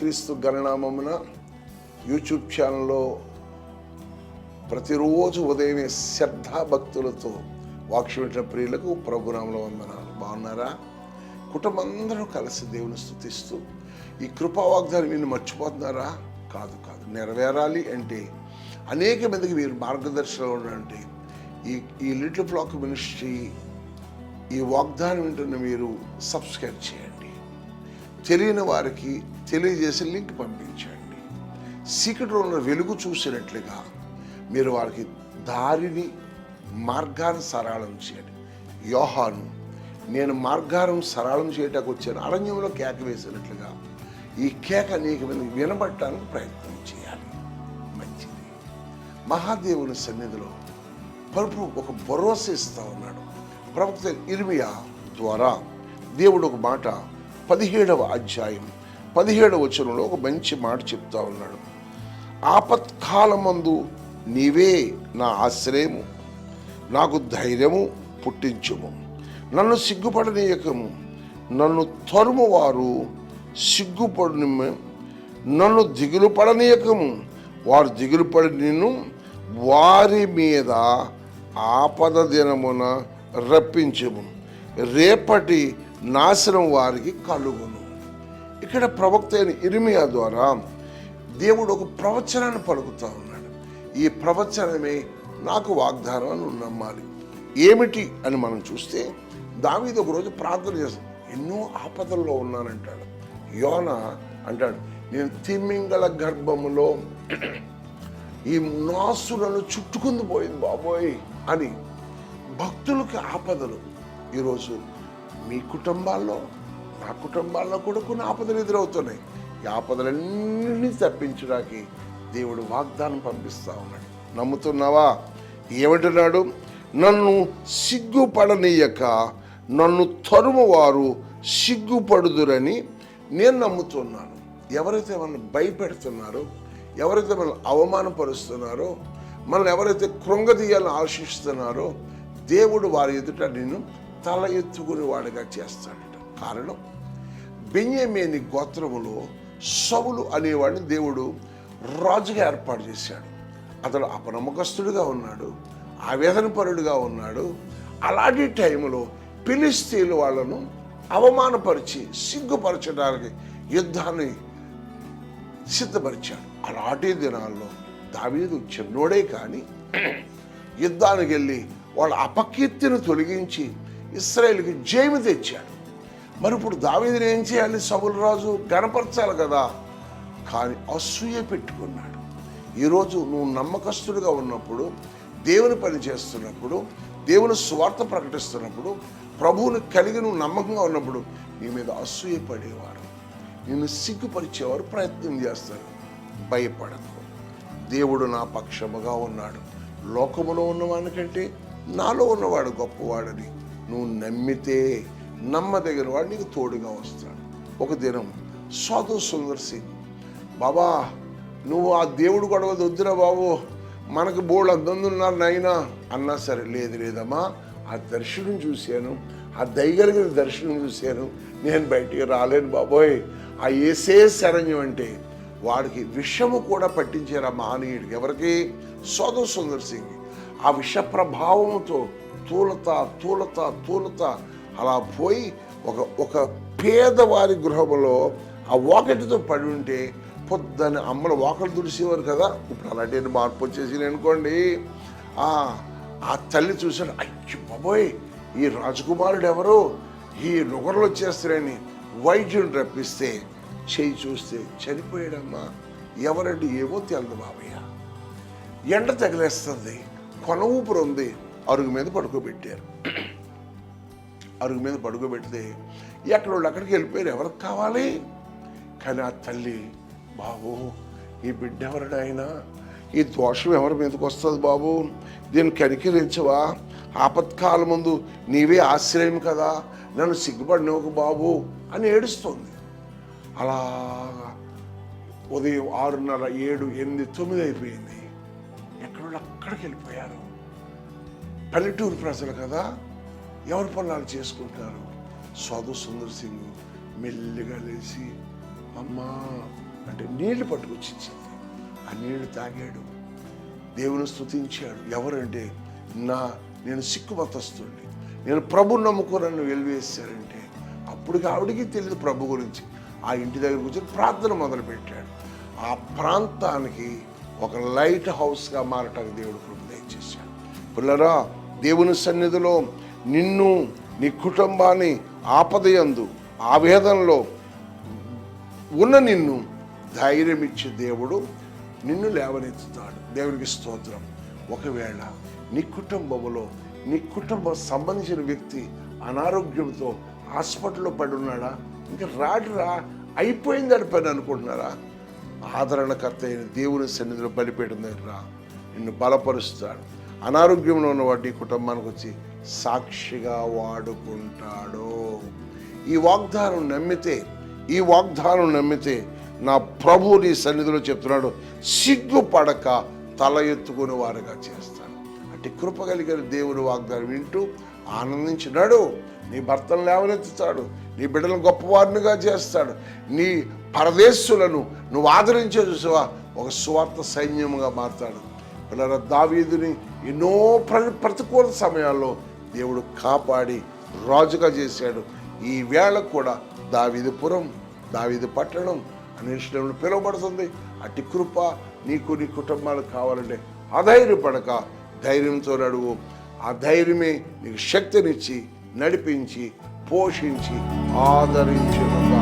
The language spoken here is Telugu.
క్రీస్తు గణనామమున యూట్యూబ్ ఛానల్లో ప్రతిరోజు ఉదయమే శ్రద్ధాభక్తులతో వాక్ష్యమిట్ల ప్రియులకు ప్రభునామలో వందనాలు. బాగున్నారా? కుటుంబం అందరూ కలిసి దేవుని స్థుతిస్తూ ఈ కృపా వాగ్దానం మీరు మర్చిపోతున్నారా? కాదు కాదు. నెరవేరాలి అంటే అనేక మందికి మీరు మార్గదర్శనం ఉండాలంటే ఈ ఈ లిటిల్ ఫ్లాక్ మినిస్ట్రీ ఈ వాగ్దానం వింటున్న మీరు సబ్స్క్రైబ్ చేయండి. తెలియని వారికి తెలియజేసి లింక్ పంపించండి. సీక్రెట్ రూమ్లో వెలుగు చూసినట్లుగా మీరు వారికి దారిని మార్గాన్ని సరళం చేయండి. యోహాను నేను మార్గారం సరళం చేయటానికి వచ్చాను. అరణ్యంలో కేక వేసినట్లుగా ఈ కేక నీకు వినబట్టడానికి ప్రయత్నం చేయాలి. మంచిది. మహాదేవుని సన్నిధిలో ప్రభు ఒక భరోసా ఇస్తా ఉన్నాడు. ప్రవక్త ఇర్మియా ద్వారా దేవుడు ఒక మాట పదిహేడవ అధ్యాయం పదిహేడవ వచనంలో ఒక మంచి మాట చెప్తా ఉన్నాడు. ఆపత్కాలమందు నీవే నా ఆశ్రయము నాకు ధైర్యము పుట్టించుము. నన్ను సిగ్గుపడనీయకము నన్ను తరుమువారు వారు నన్ను దిగులు పడనీయకము వారు దిగులు పడి నిన్ను వారి మీద ఆపద దినమున రప్పించము. రేపటి నాశనం వారికి కలుగును ఇక్కడ ప్రవక్త అయిన ఇరిమియా ద్వారా దేవుడు ఒక ప్రవచనాన్ని పలుకుతా ఉన్నాడు. ఈ ప్రవచనమే నాకు వాగ్దానం అని నమ్మాలి. ఏమిటి అని మనం చూస్తే దావీది ఒకరోజు ప్రార్థన చేస్తాం ఎన్నో ఆపదల్లో ఉన్నానంటాడు. యోన అంటాడు నేను తిమ్మింగళ గర్భములో ఈ నాసులను చుట్టుకుంది పోయింది బాబోయ్ అని భక్తులకి ఆపదలు. ఈరోజు మీ కుటుంబాల్లో నా కుటుంబాల్లో కూడా కొన్ని ఆపదలు ఎదురవుతున్నాయి. ఈ ఆపదలన్నీ తప్పించడానికి దేవుడు వాగ్దానం పంపిస్తా ఉన్నాడు. నమ్ముతున్నావా? ఏమంటున్నాడు? నన్ను సిగ్గుపడనీయక నన్ను తరుమవారు సిగ్గుపడుదురని నేను నమ్ముతున్నాను. ఎవరైతే మనల్ని భయపెడుతున్నారో ఎవరైతే మనల్ని అవమానపరుస్తున్నారో మనల్ని ఎవరైతే కృంగదీయాలని ఆశిస్తున్నారో దేవుడు వారి ఎదుట నేను తల ఎత్తుకునేవాడిగా చేస్తాడట. కారణం? బెన్యమేని గోత్రములో సవులు అనేవాడిని దేవుడు రాజుగా ఏర్పాటు చేశాడు. అతడు అపనమ్మకస్తుడిగా ఉన్నాడు ఆవేదనపరుడుగా ఉన్నాడు. అలాంటి టైంలో పిలిస్తీన్లు వాళ్ళను అవమానపరిచి సిగ్గుపరచడానికి యుద్ధాన్ని సిద్ధపరిచాడు. అలాంటి దినాల్లో దావీదు చిన్నోడే కానీ యుద్ధానికి వెళ్ళి వాళ్ళ అపకీర్తిని తొలగించి ఇస్రాయేల్కి జయము తెచ్చాడు. మరి ఇప్పుడు దావీదుని ఏం చేయాలి? సబుల్ రాజు గణపరచాలి కదా. కానీ అసూయ పెట్టుకున్నాడు. ఈరోజు నువ్వు నమ్మకస్తుడిగా ఉన్నప్పుడు దేవుని పని చేస్తున్నప్పుడు దేవుని స్వార్థ ప్రకటిస్తున్నప్పుడు ప్రభువుని కలిగి నువ్వు నమ్మకంగా ఉన్నప్పుడు నీ మీద అసూయ పడేవారు నిన్ను సిగ్గుపరిచేవారు ప్రయత్నం చేస్తారు భయపడకు. దేవుడు నా పక్షముగా ఉన్నాడు. లోకములో ఉన్నవానికంటే నాలో ఉన్నవాడు గొప్పవాడని నువ్వు నమ్మితే నమ్మదగిన వాడు నీకు తోడుగా వస్తాడు. ఒక దినం సాధు సుందర్ సింగ్ బాబా నువ్వు ఆ దేవుడు గొడవ వద్దురా బాబు మనకు బోళ్ళు అద్దంది ఉన్నారు నాయనా. అన్నా సరే లేదు లేదమ్మా ఆ దర్శనం చూశాను ఆ దయగలిగిన దర్శనం చూశాను నేను బయటికి రాలేను బాబోయ్. ఆ ఏసే శరణ్యం అంటే వాడికి విషము కూడా పట్టించారు ఆ మహనీయుడికి? ఎవరికి? సోదర సుందర్ సింగ్ ఆ విష ప్రభావంతో తూలత తూలత తూలత అలా పోయి ఒక ఒక పేదవారి గృహంలో ఆ వాకెట్తో పడి ఉంటే పొద్దున్న అమ్మలు వాకలు తుడిసేవారు కదా. ఇప్పుడు అలాంటి మార్పు వచ్చేసి అనుకోండి. ఆ తల్లి చూశాడు అయ్యో బాబోయ్ ఈ రాజకుమారుడు ఎవరు? ఈ నొగరులు వచ్చేస్తారని వైద్యుని రప్పిస్తే చేయి చూస్తే చనిపోయాడమ్మా. ఎవరంటే ఏమో తెలదు బాబయ్య. ఎండ తగిలేస్తుంది. కొన ఊపిరి ఉంది అరుగు మీద పడుకోబెట్టారు. అరుగు మీద పడుకోబెడితే ఎక్కడ వాళ్ళు అక్కడికి వెళ్ళిపోయారు. ఎవరికి కావాలి? కానీ ఆ తల్లి బాబు ఈ బిడ్డ ఎవరిడైనా ఈ దోషం ఎవరి మీదకి వస్తుంది బాబు? దీన్ని కనికరించవా? ఆపత్కాల ముందు నీవే ఆశ్రయం కదా? నన్ను సిగ్గుపడినవు బాబు అని ఏడుస్తుంది. అలా ఉదయం ఆరున్నర ఏడు ఎనిమిది తొమ్మిది అయిపోయింది. ఎక్కడో అక్కడికి వెళ్ళిపోయారు. పల్లెటూరు ప్రజలు కదా ఎవరి పనులు చేసుకుంటారు? సాధు సుందర్ సింగ్ మెల్లిగా లేచి అమ్మా అంటే నీళ్ళు పట్టుకొచ్చింది. ఆ నీళ్ళు తాగాడు. దేవుని స్తుతించాడు. ఎవరంటే నా నేను సిక్కు సిక్కుమతస్తుడిని నేను ప్రభు నమ్ముకో నన్ను వెలివేశారంటే అప్పుడు ఆవిడికి తెలియదు ప్రభు గురించి. ఆ ఇంటి దగ్గర కూర్చొని ప్రార్థన మొదలుపెట్టాడు. ఆ ప్రాంతానికి ఒక లైట్ హౌస్గా మారటానికి దేవుడు కృప దయచేశాడు. పిల్లరా దేవుని సన్నిధిలో నిన్ను నీ కుటుంబాన్ని ఆపదయందు ఆవేదనలో ఉన్న నిన్ను ధైర్యం ఇచ్చే దేవుడు నిన్ను లేవనెత్తుతాడు. దేవునికి స్తోత్రం. ఒకవేళ నీ కుటుంబంలో నీ కుటుంబం సంబంధించిన వ్యక్తి అనారోగ్యంతో హాస్పిటల్లో పడి ఉన్నాడా? ఇంకా రాడురా అయిపోయింది అని పని అనుకుంటున్నారా? ఆదరణకర్త అయిన దేవుని సన్నిధిలో బలిపేయడం దగ్గర రా. నిన్ను బలపరుస్తాడు అనారోగ్యంలో ఉన్నవాడు నీ కుటుంబానికి వచ్చి సాక్షిగా వాడుకుంటాడు ఈ వాగ్దానం నమ్మితే ఈ వాగ్దానం నమ్మితే నా ప్రభు నీ సన్నిధిలో చెప్తున్నాడు సిగ్గుపడక తల ఎత్తుకుని వారుగా చేస్తాడు అంటే కృప కలిగిన దేవుడు వాగ్దానం వింటూ ఆనందించినాడు. నీ భర్తను లేవనెత్తుతాడు. నీ బిడ్డలను గొప్పవారినిగా చేస్తాడు. నీ పరదేశులను నువ్వు ఆదరించే చూసావా? ఒక స్వార్థ సైన్యముగా మారుతాడు. పిల్లల దావీదుని ఎన్నో ప్ర ప్రతికూల సమయాల్లో దేవుడు కాపాడి రాజుగా చేశాడు. ఈ వేళ కూడా దావీదుపురం దావీదు పట్టణం అనే విషయంలో పిలువబడుతుంది. అట్టి కృప నీకు నీ కుటుంబాలకు కావాలంటే అధైర్యపడక ధైర్యంతో నడువు. ఆ ధైర్యమే నీకు శక్తినిచ్చి నడిపించి పోషించి ఆదరించిన.